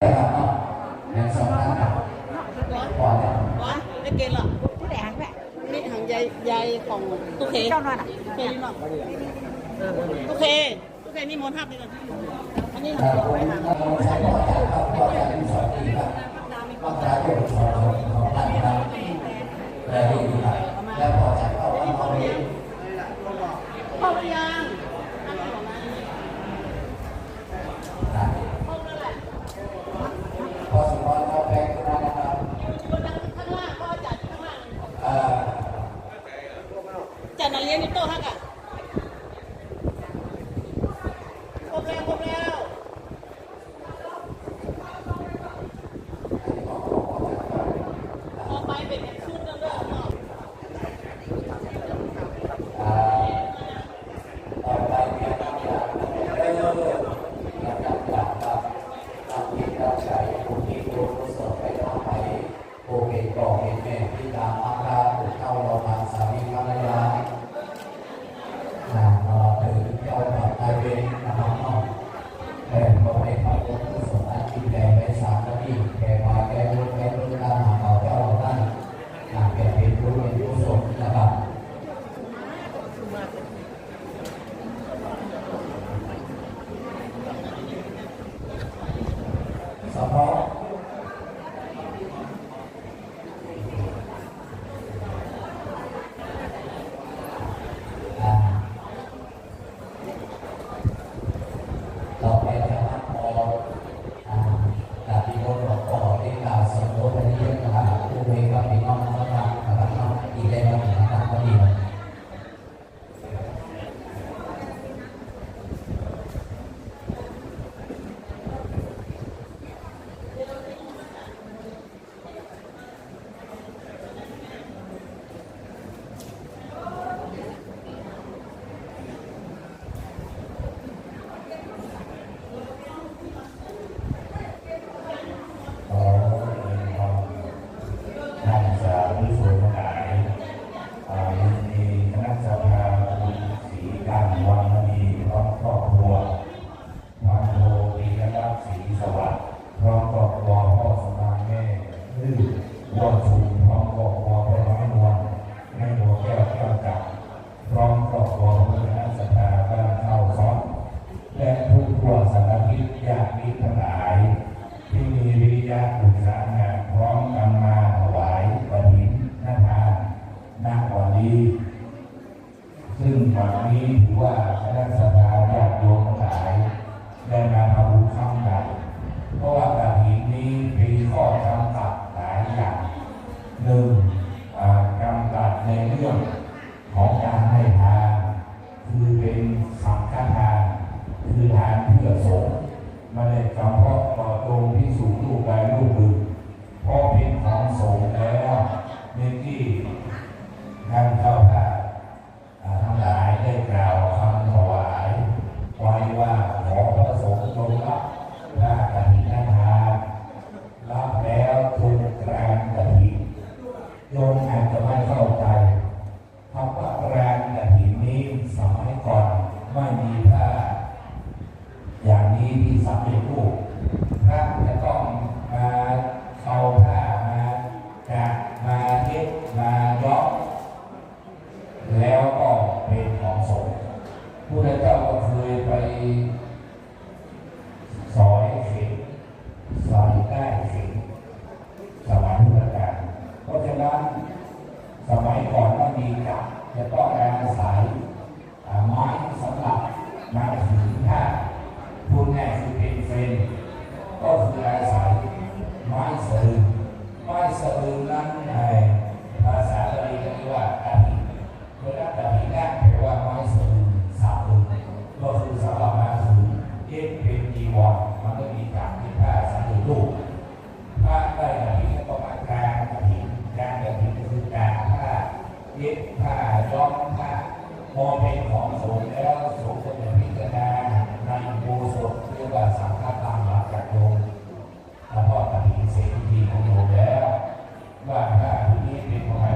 Đấy là không? Nên xong tháng nào? Bỏ đấy. Bỏ, cái kia là cái đẻ hàng vậy. Cái hàng dây dây phòng tu khê. Cho nó nè. Tu khê đi nó. Tu khê. Tu khê đi món hấp đi rồi. Anh ấy là bỏ đấy mà. Hãy subscribe cho kênh Ghiền Mì Gõ Để không bỏ lỡ những video hấp dẫn 在那里，你倒那个。 สวัสพร้อมกอบวอพ่อสมาแม่ลื่อยอดสูงพร้อมกอบวอพระน้อยนวลแม่หัวแก้วแก้วจับพร้อมกอบวอพระนสตาบ้านเข้าซ้อนและผู้ทั่วสารพิษยาติมิตรหลาย ที่มีวิริยะอุตสาหะพร้อมนำมาถวายกระถิ่นนาทานนาวันนี้ ซึ่งวันนี้ถือว่าคณะสภา กำกับในเรื่องของการให้ทาน คือเป็นสังฆทาน คือทานเพื่อสงฆ์ไม่ได้เฉพาะต่อตรงที่สูงลูกใดลูกหนึ่ง ผู้ใดเจ้าก็เคยไปสอยเข็มสอยได้เข็มสมัยพุทธกาลเพราะฉะนั้นสมัยก่อนก็มีกับจะต้องกาอาศัยไม้สำหรับมา people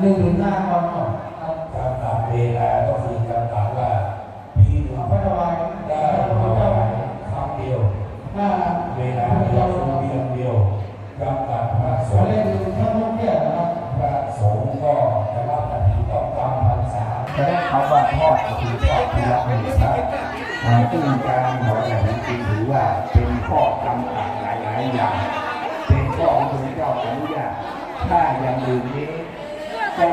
หนึ่งถึงห้าตอนก่อนกำกับเวลาก็คือกำกับว่าปีหนึ่งพระถวายได้ถวายคำเดียวหน้าเวลาเดียวเพียงเดียวกำกับพระสงฆ์พระต้องเกี่ยนะครับพระสงฆ์ก็จะรับปฏิต้องตามพรรษาจแต่เขาว่าพ่อคือพ่อดที่รับเป็นพระซึ่งการหมอแหลมจริงถือว่าเป็นข้อกำกับหลายๆอย่างเป็นข้อของพระเจ้าอนุญาตถ้ายังลืมนี้ ต้อง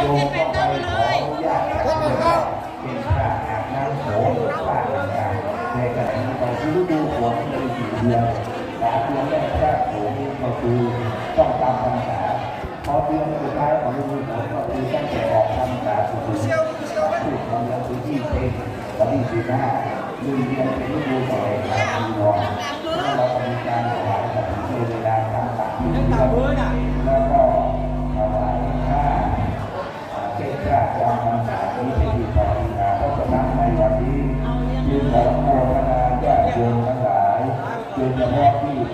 โยมก็ไปขออนุญาตเจ้าเป็นค่าอาบน้ำโขงค่าต่างๆในขณะที่เราดูฝนในสี่เดือนแต่เดือนแรกแรกโขงก็คือต้องตามพรรษาพอเดือนสุดท้ายของฤดูฝนก็คือตั้งแต่ออกพรรษาจนถึงพูดของเดือนที่ยี่สิบวันที่สิบห้าหนึ่งเดือนเป็นฤดูฝนของปีนอนแล้วเราก็มีการถวายกับในเวลาต่างๆที่เดือ derrota.